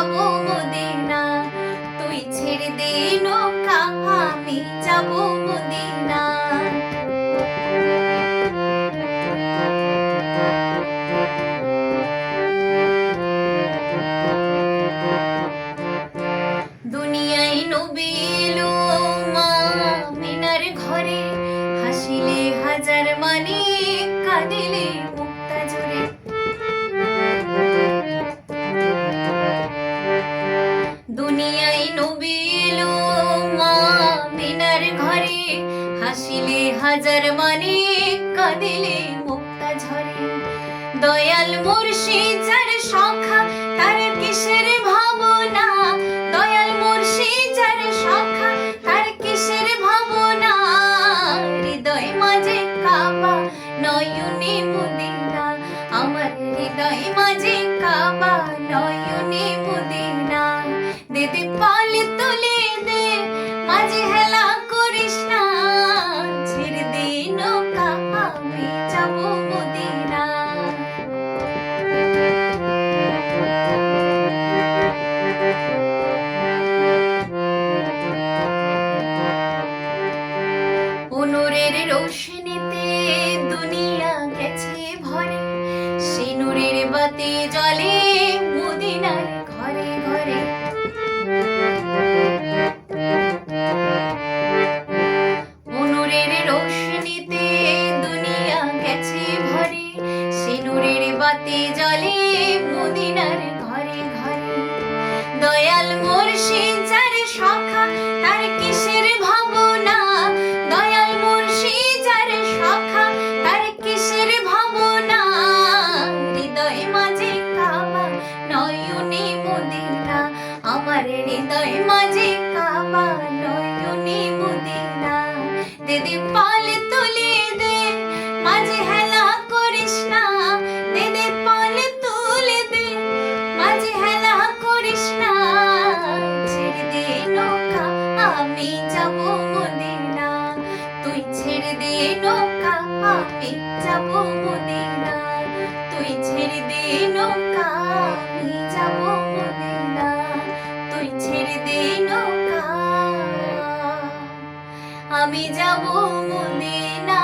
যাব মদিনা, তুই ছেড়ে দে নৌকা, আমি যাব মদিনা। দুনিয়ায় নবী মা মিনার ঘরে হাসিলে হাজার হাজার মানে কাঁদিলে মুক্তা ঝরে। দয়াল মুর্শিদ যার সখা তার কিসের ভাবনা? দয়াল মুর্শিদ যার সখা তার কিসের ভাবনা? হৃদয় মাঝে কাবা নয়নে মুদিনা। আমার হৃদয় মাঝে কাবা নয়নে মুদিনা। দে দে নূরের রোশনীতে দুনিয়া গেছে ভরে। সে নূরের বাতি জ্বলে মদিনার ঘরে ঘরে। জ্বলে মদিনার ঘরে ঘরে। দয়াল আমার হৃদয় মাঝে কাবা নয়নে মদিনা। দিদি পাল তুলে দে, মাঝে হেলা করিস না। দিদি পাল তুলে দে, মাঝে হেলা করিস না। ছেড়ে দে নৌকা, আমি যাব মদিনা। তুই ছেড়ে আমি যাব মদিনা